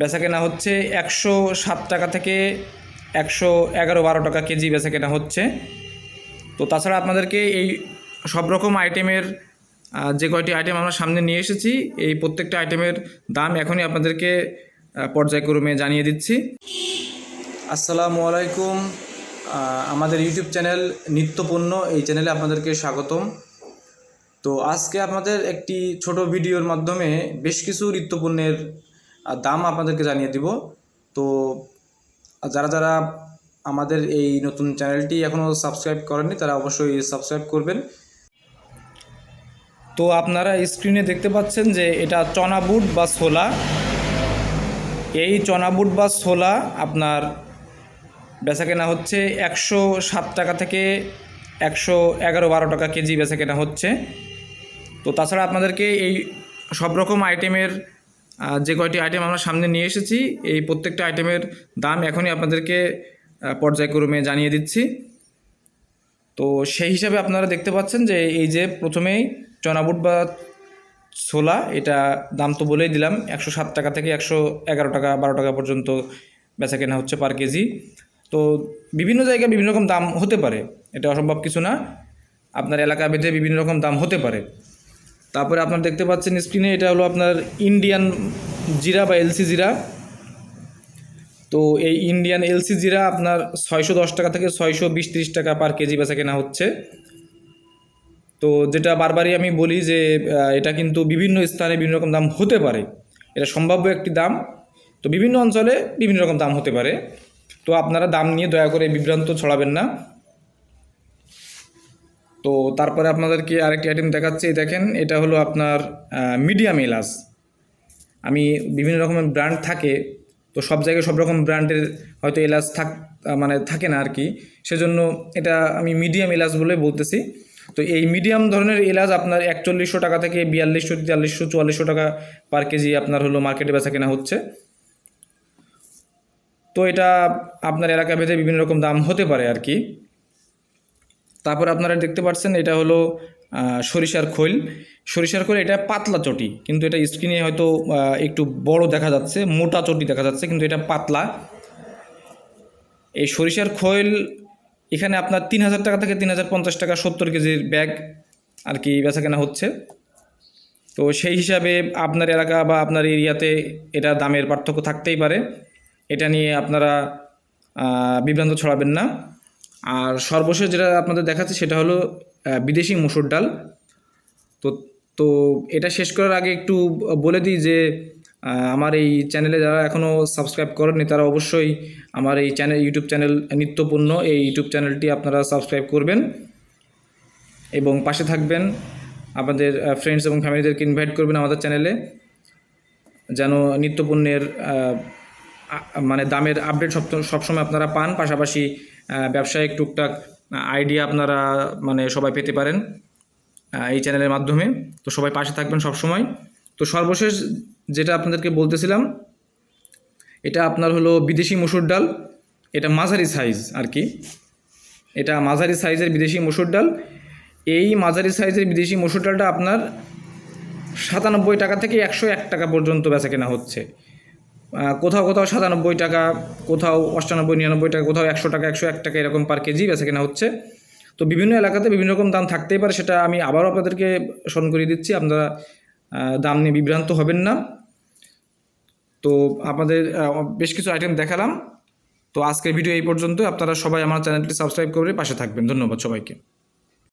বেচা কেনা হচ্ছে একশো সাত টাকা থেকে একশো এগারো বারো টাকা কেজি বেচা কেনা হচ্ছে। তো তাছাড়া আপনাদেরকে এই সব রকম আইটেমের যে কয়টি আইটেম আমরা সামনে নিয়ে এসেছি, এই প্রত্যেকটা আইটেমের দাম এখনই আপনাদেরকে পর্যায়ক্রমে জানিয়ে দিচ্ছি। আসসালামু আলাইকুম। আমাদের ইউটিউব চ্যানেল নিত্যপণ্য এই চ্যানেলে আপনাদেরকে স্বাগতম। তো আজকে আপনাদের একটি ছোট ভিডিওর মাধ্যমে বেশ কিছু নিত্যপণ্যের দাম আপনাদেরকে জানিয়ে দিব। তো যারা যারা আমাদের এই নতুন চ্যানেলটি এখনও সাবস্ক্রাইব করেননি, তারা অবশ্যই সাবস্ক্রাইব করবেন। তো, আপনারা স্ক্রিনে দেখতে পাচ্ছেন যে এটা চনা বুট বা ছোলা। এই চনা বুট বা ছোলা আপনার বেচা কেনা হচ্ছে একশো সাত টাকা থেকে একশো এগারো বারো টাকা কেজি বেচা কেনা হচ্ছে। তো, তাছাড়া আপনাদেরকে এই সব রকম আইটেমের যে কয়টি আইটেম আমরা সামনে নিয়ে এসেছি, এই প্রত্যেকটা আইটেমের দাম এখনই আপনাদেরকে পর্যায়ক্রমে জানিয়ে দিচ্ছি। তো সেই হিসাবে আপনারা দেখতে পাচ্ছেন যে এই যে প্রথমেই চনাবুট বা ছোলা, এটা দাম তো বলেই দিলাম, একশো সাত টাকা থেকে একশো এগারো টাকা, বারো টাকা পর্যন্ত বেচা কেনা হচ্ছে পার কেজি। তো বিভিন্ন জায়গায় বিভিন্ন রকম দাম হতে পারে, এটা অসম্ভব কিছু না। আপনার এলাকা ভেদে বিভিন্ন রকম দাম হতে পারে। তারপরে আপনারা দেখতে পাচ্ছেন স্ক্রিনে এটা হলো আপনার ইন্ডিয়ান জিরা বা এলসি জিরা। তো এই ইন্ডিয়ান এলসি জিরা আপনার ছয়শো দশ টাকা থেকে ছয়শো বিশ ত্রিশ টাকা পার কেজি বেচা কেনা হচ্ছে। তো যেটা বারবারই আমি বলি যে এটা কিন্তু বিভিন্ন স্থানে বিভিন্ন রকম দাম হতে পারে। এটা সম্ভাব্য একটি দাম। তো বিভিন্ন অঞ্চলে বিভিন্ন রকম দাম হতে পারে। তো আপনারা দাম নিয়ে দয়া করে বিভ্রান্ত ছড়াবেন না। তো তারপরে আপনাদেরকে আরেকটি আইটেম দেখাচ্ছি। দেখেন, এটা হলো আপনার মিডিয়াম এলাচ আমি বিভিন্ন রকমের ব্র্যান্ড থাকে, তো সব জায়গায় সব রকম ব্র্যান্ডের হয়তো এলাচ থাক মানে থাকে না আর কি সেজন্য এটা আমি মিডিয়াম এলাচ বলে বলতেছি। তো এই মিডিয়াম ধরনের এলাচ আপনার একচল্লিশশো টাকা থেকে বিয়াল্লিশশো তেতাল্লিশশো চুয়াল্লিশশো টাকা পার কেজি আপনার হলো মার্কেটে বেচা কেনা হচ্ছে। তো এটা আপনার এলাকা ভেদে বিভিন্ন রকম দাম হতে পারে আর কি তারপর আপনারা দেখতে পাচ্ছেন এটা হলো সরিষার খৈল। সরিষার খৈল এটা পাতলা চটি, কিন্তু এটা স্ক্রিনে হয়তো একটু বড় দেখা যাচ্ছে, মোটা চটি দেখা যাচ্ছে, কিন্তু এটা পাতলা। এই সরিষার খৈল, এখানে আপনার তিন হাজার টাকা থেকে তিন হাজার পঞ্চাশ টাকা সত্তর কেজির ব্যাগ আর কি বেচা কেনা হচ্ছে। তো সেই হিসাবে আপনার এলাকা বা আপনার এরিয়াতে এটা দামের পার্থক্য থাকতেই পারে। এটা নিয়ে আপনারা বিভ্রান্ত ছড়াবেন না। আর সর্বশেষ যেটা আপনাদের দেখাচ্ছে সেটা হলো বিদেশি মুসুর ডাল। তো তো এটা শেষ করার আগে একটু বলে দিই যে আমার এই চ্যানেলে যারা এখনও সাবস্ক্রাইব করেননি, তারা অবশ্যই আমার এই চ্যানেল, ইউটিউব চ্যানেল নিত্যপূর্ণ। এই ইউটিউব চ্যানেলটি আপনারা সাবস্ক্রাইব করবেন এবং পাশে থাকবেন। আমাদের ফ্রেন্ডস এবং ফ্যামিলিদেরকে ইনভাইট করবেন আমাদের চ্যানেলে, যেন নিত্যপণ্যের মানে দামের আপডেট সব সবসময় আপনারা পান, পাশাপাশি ব্যবসায়িক টুকটাক আইডিয়া আপনারা মানে সবাই পেতে পারেন এই চ্যানেলের মাধ্যমে। তো সবাই পাশে থাকবেন সবসময়। তো সর্বশেষ যেটা আপনাদেরকে বলতেছিলাম, এটা আপনার হলো বিদেশি মসুর ডাল। এটা মাঝারি সাইজ আর কি। এটা মাঝারি সাইজের বিদেশি মসুর ডাল। এই মাঝারি সাইজের বিদেশি মসুর ডালটা আপনার সাতানব্বই টাকা থেকে একশো এক টাকা পর্যন্ত বেচা কেনা হচ্ছে। কোথাও কোথাও সাতানব্বই টাকা, কোথাও অষ্টানব্বই, নিরানব্বই টাকা, কোথাও একশো টাকা, একশো এক টাকা এরকম পার কেজি বেচা কেনা হচ্ছে। তো বিভিন্ন এলাকাতে বিভিন্ন রকম দাম থাকতেই পারে, সেটা আমি আবারও আপনাদেরকে স্মরণ করিয়ে দিচ্ছি, আপনারা দাম নিয়ে বিভ্রান্ত হবেন না। তো আপনাদের বেশ কিছু আইটেম দেখালাম। তো আজকের ভিডিও এই পর্যন্ত আপনারা সবাই আমার চ্যানেলটি সাবস্ক্রাইব করে পাশে থাকবেন। ধন্যবাদ সবাইকে।